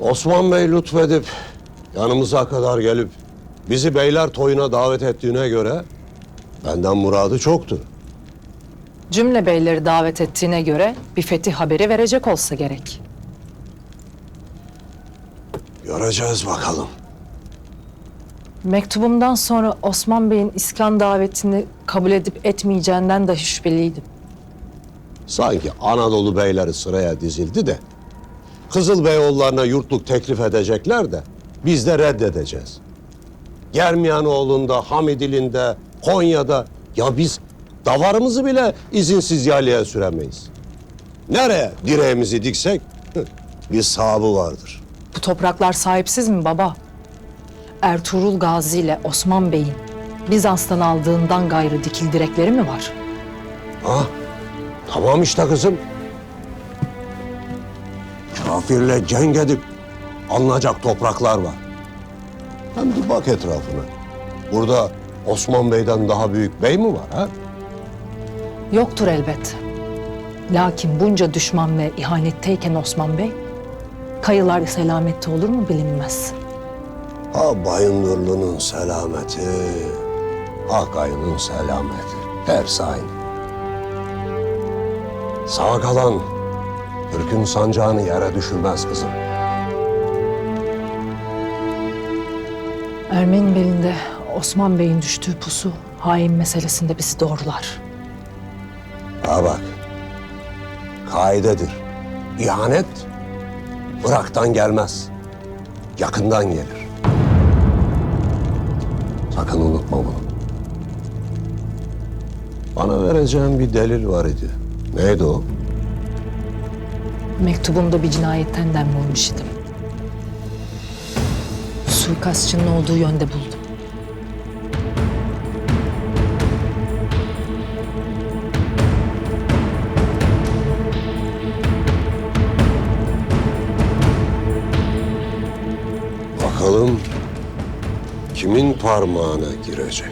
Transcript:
Osman Bey lütfedip yanımıza kadar gelip bizi beyler toyuna davet ettiğine göre benden muradı çoktur. Cümle beyleri davet ettiğine göre bir fetih haberi verecek olsa gerek. Göreceğiz bakalım. Mektubumdan sonra Osman Bey'in İskan davetini kabul edip etmeyeceğinden dahi şüpheliydim. Sanki Anadolu beyleri sıraya dizildi de Kızıl Beyoğullarına yurtluk teklif edecekler de biz de reddedeceğiz. Germiyanoğlu'nda, Hamidili'nde, Konya'da ya biz davarımızı bile izinsiz yaylaya süremeyiz. Nereye direğimizi diksek bir sahabı vardır. Bu topraklar sahipsiz mi baba? Ertuğrul Gazi ile Osman Bey'in Bizans'tan aldığından gayrı dikil direkleri mi var? Ha? Tamam işte kızım. Kafirle cenk edip alınacak topraklar var. Hem bir bak etrafına. Burada Osman Bey'den daha büyük bey mi var ha? Yoktur elbet. Lakin bunca düşman ve ihanetteyken Osman Bey, kayılar selamette olur mu bilinmez. Ha Bayındırlı'nın selameti, ha kayının selameti. Hepsi aynı. Sağ kalan Türk'ün sancağını yere düşürmez kızım. Ermeni belinde Osman Bey'in düştüğü pusu hain meselesinde bizi doğrular. Ha bak, kaidedir. İhanet Irak'tan gelmez, yakından gelir. Sakın unutma bunu. Bana vereceğin bir delil var idi. Neydi o? Mektubumda bir cinayetten dem vurmuş idim. Suikastçının olduğu yönde buldum. Bakalım kimin parmağına girecek?